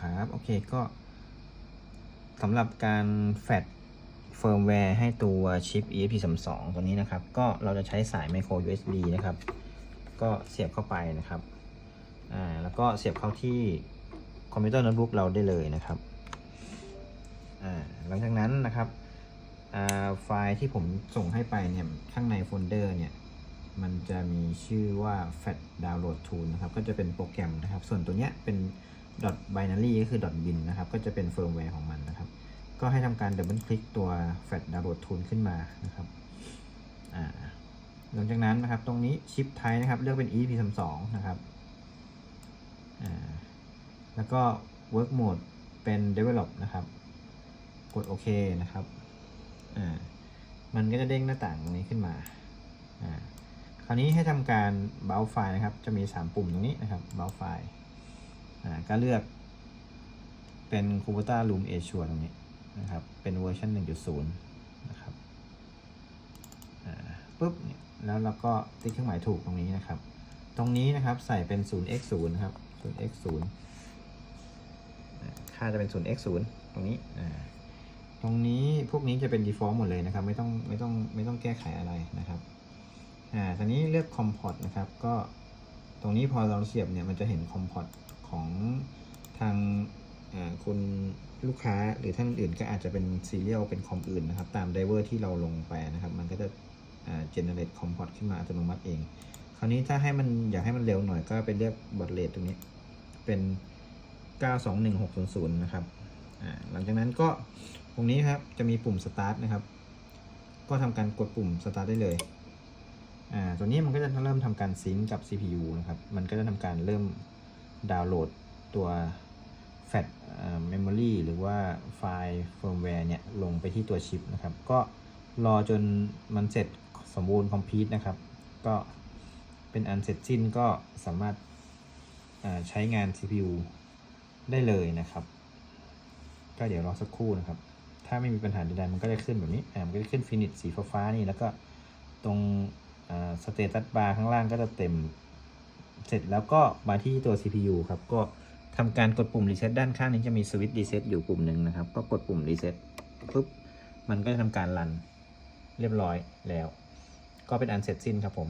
ครับโอเคก็สำหรับการแฟดเฟิร์มแวร์ให้ตัวชิป ESP32 ตัวนี้นะครับ ก็เราจะใช้สาย micro USB นะครับ ก็เสียบเข้าไปนะครับอ่าแล้วก็เสียบเข้าที่คอมพิวเตอร์โน้ตบุ๊กเราได้เลยนะครับอ่าหลังจากนั้นนะครับอ่าไฟล์ที่ผมส่งให้ไปเนี่ยข้างในโฟลเดอร์เนี่ยมันจะมีชื่อว่า fat download tool นะครับ ก็จะเป็นโปรแกรมนะครับ ส่วนตัวเนี้ยเป็น binary ก็คือ dot bin นะครับ ก็จะเป็นเฟิร์มแวร์ของมันนะครับ ก็ให้ทำการดับเบิลคลิกตัว fat download tool ขึ้นมานะครับหลังจากนั้นนะครับ ตรงนี้ชิปไทยนะครับ เลือกเป็น EP32 นะครับ แล้วก็ work mode เป็น develop นะครับ กดโอเคนะครับ มันก็จะเด้งหน้าต่างตรงนี้ขึ้นมาคราวนี้ให้ทำการเบราว์ไฟล์นะครับ จะมี 3 ปุ่มตรงนี้นะครับเบราว์ไฟล์ ก็เลือกเป็น Kubota Room a s u r e ตรงนี้นะครับ เป็นเวอร์ชัน1.0 นะครับปุ๊บเนี่ยแล้วเราก็ติ๊กเครื่องหมายถูกตรงนี้นะครับ ตรงนี้นะครับใส่เป็น 0x0 นะครับ 0x0 ค่าจะเป็น 0x0 ตรงนี้ตรงนี้พวกนี้จะเป็น default หมดเลยนะครับ ไม่ต้องไม่ต้องไม่ต้องแก้ไขอะไรนะครับอ่าตอนนี้เลือก Comport นะครับ ก็ตรงนี้พอเราเสียบเนี่ยมันจะเห็น Comport ของทางคุณลูกค้าหรือท่านอื่นก็อาจจะเป็นซีเรียลเป็นคอมอื่นนะครับ ตามไดเวอร์ที่เราลงไปนะครับ มันก็จะอ่า generate comport ขึ้นมาอัตโนมัติเอง คราวนี้ถ้าให้มันอยากให้มันเร็วหน่อยก็ไปเลือกบอทเรทตรงนี้ เป็น 921600 นะครับหลังจากนั้นก็ตรงนี้ครับจะมีปุ่ม start นะครับ ก็ทำการกดปุ่ม start ได้เลยอ่าตัวนี้มันก็จะเริ่มทำการซิงก์กับ CPU นะครับ มันก็จะทำการเริ่ม ดาวน์โหลดตัว Fat Memory หรือว่าไฟล์ firmware เนี่ย ลงไปที่ตัวชิปนะครับ ก็รอจนมันเสร็จสมบูรณ์ complete นะครับ ก็เป็นอันเสร็จสิ้นก็สามารถอ่าใช้งาน CPU ได้เลยนะครับ ก็เดี๋ยวรอสักครู่นะครับ ถ้าไม่มีปัญหาใดๆมันก็จะขึ้นแบบนี้อ่ามันก็จะขึ้นฟินิชสีฟ้าๆนี่ แล้วก็ตรงสเตตัสบาร์ข้างล่างก็จะเต็ม เสร็จแล้วก็มาที่ตัว CPU ครับก็ทำการกดปุ่มรีเซ็ตด้านข้างนี้จะมีสวิตช์รีเซ็ตอยู่ปุ่มหนึ่งนะครับ ก็กดปุ่มรีเซ็ตปุ๊บมันก็จะทำการรันเรียบร้อยแล้ว ก็เป็นอันเสร็จสิ้นครับผม